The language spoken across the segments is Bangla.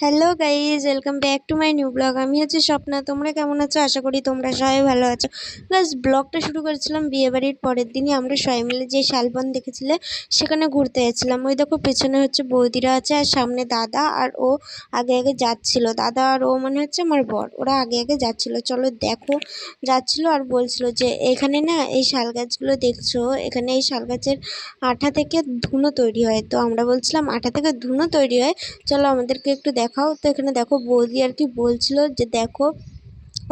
Hello guys welcome back to my new blog আমি হচ্ছে স্বপ্না। তোমরা কেমন আছো? আশা করি তোমরা সবাই ভালো আছো। প্লাস ব্লগটা শুরু করেছিলাম বিয়েবাড়ির পরের দিনই। আমরা সবাই মিলে যে শালবন দেখেছিলে, সেখানে ঘুরতে যাচ্ছিলাম ওই দেখো, পেছনে হচ্ছে বৌদিরা আছে আর সামনে দাদা আর ও আগে আগে যাচ্ছিল। দাদা আর ও মানে হচ্ছে আমার বর। ওরা আগে আগে যাচ্ছিল। চলো দেখো। যাচ্ছিল আর বলছিল যে, এখানে না এই শাল গাছগুলো দেখছ? এখানে এই শাল গাছের আঠা থেকে ধুনো তৈরি হয়। তো আমরা বলছিলাম, আঠা থেকে ধুনো তৈরি হয়? চলো আমাদেরকে একটু দেখাও তো এখানে দেখো বৌদি আর কি বলছিল যে দেখো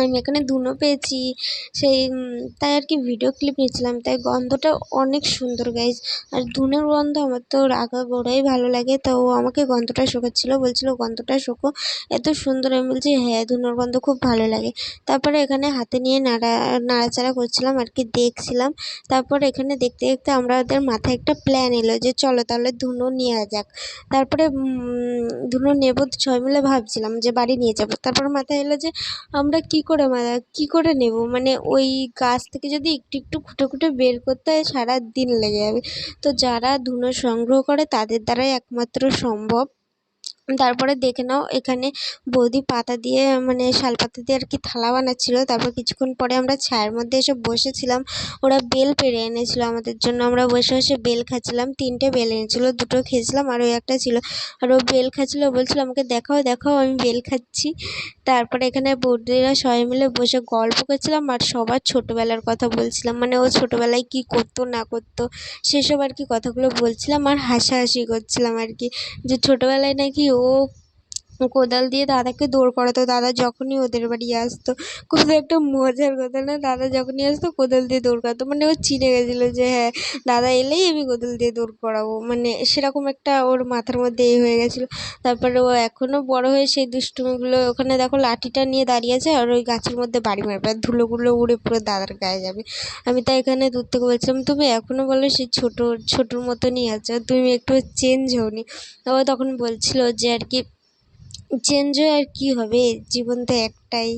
আমি এখানে ধুনো পেয়েছি। সেই তাই আর কি ভিডিও ক্লিপ নিয়েছিলাম। তাই গন্ধটা অনেক সুন্দর গাইজ আর ধুনোর গন্ধ আমার তো রাগা গোড়াই ভালো লাগে। তো ও আমাকে গন্ধটা শোকাচ্ছিলো, বলছিল, গন্ধটা শোকো, এত সুন্দর। আমি বলছি হ্যাঁ ধুনোর গন্ধ খুব ভালো লাগে। তারপরে এখানে হাতে নিয়ে নাড়া, নাড়াচাড়া করছিলাম, আর কি দেখছিলাম। তারপর এখানে দেখতে দেখতে আমরা ওদের মাথায় একটা প্ল্যান এলো যে, চলো তাহলে ধুনো নেওয়া যাক। তারপরে ধুনো নেব সবাই মিলে ভাবছিলাম যে, বাড়ি নিয়ে যাব। তারপর মাথায় এলো যে, আমরা কী করে মারা, কী করে নেব? মানে ওই গাছ থেকে যদি একটু একটু খুঁটে খুঁটে বের করতে হয় সারা দিন লেগে যাবে। তো যারা ধুনো সংগ্রহ করে, তাদের দ্বারাই একমাত্র সম্ভব। তারপরে দেখে নাও, এখানে বৌদি পাতা দিয়ে মানে শাল পাতা দিয়ে আর কি থালা বানাচ্ছিলো। তারপর কিছুক্ষণ পরে আমরা ছায়ার মধ্যে এসে বসেছিলাম। ওরা বেল পেড়ে এনেছিলো আমাদের জন্য। আমরা বসে বসে বেল খাচ্ছিলাম। তিনটে বেল এনেছিলো, দুটো খেয়েছিলাম, আর ওই একটা ছিল। আর ও বেল খাচ্ছিল বলছিলো, আমাকে দেখাও দেখাও, আমি বেল খাচ্ছি। তারপরে এখানে বৌদিরা সবাই মিলে বসে গল্প করছিলাম, আর সবার ছোটোবেলার কথা বলছিলাম। মানে ও ছোটোবেলায় কী করতো, না করতো, সেসব আর কি কথাগুলো বলছিলাম, আর হাসাহাসি করছিলাম আর কি যে ছোটোবেলায় নাকি ও soap কোদাল দিয়ে দাদাকে দৌড় করাতো। দাদা যখনই ওদের বাড়ি আসতো কত একটা মজার কথা না, দাদা যখনই আসতো কোদাল দিয়ে দৌড় করাতো। মানে ও চিনে গেছিল যে হ্যাঁ দাদা এলেই আমি কোদাল দিয়ে দৌড় করাবো। মানে সেরকম একটা ওর মাথার মধ্যে এ হয়ে গেছিল। তারপরে ও এখনও বড় হয়ে সেই দুষ্টুমিগুলো ওখানে দেখো লাঠিটা নিয়ে দাঁড়িয়ে আছে আর ওই গাছের মধ্যে বাড়ি মারবে। আর ধুলোগুলো উড়ে পুরো দাদার গায়ে যাবে। আমি তাই এখানে দূর থেকে বলছিলাম, তুমি এখনও বলো সেই ছোটো, ছোটোর মতনই আছো। তুমি একটু চেঞ্জ হওনি। ও তখন বলছিল যে, আর কি চেঞ্জ হয়ে আর কী হবে? জীবন তো একটাই।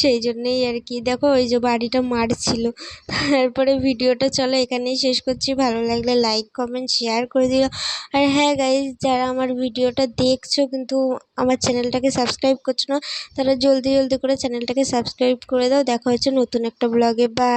সেই জন্যেই আর কি। দেখো, ওই যে বাড়িটা মারছিল তারপরে ভিডিওটা চলো এখানেই শেষ করছি। ভালো লাগলে লাইক কমেন্ট শেয়ার করে দিও। আর হ্যাঁ গাইজ যারা আমার ভিডিওটা দেখছ কিন্তু আমার চ্যানেলটাকে সাবস্ক্রাইব করছ না, তারা জলদি জলদি করে চ্যানেলটাকে সাবস্ক্রাইব করে দাও। দেখা হচ্ছে নতুন একটা ব্লগে বা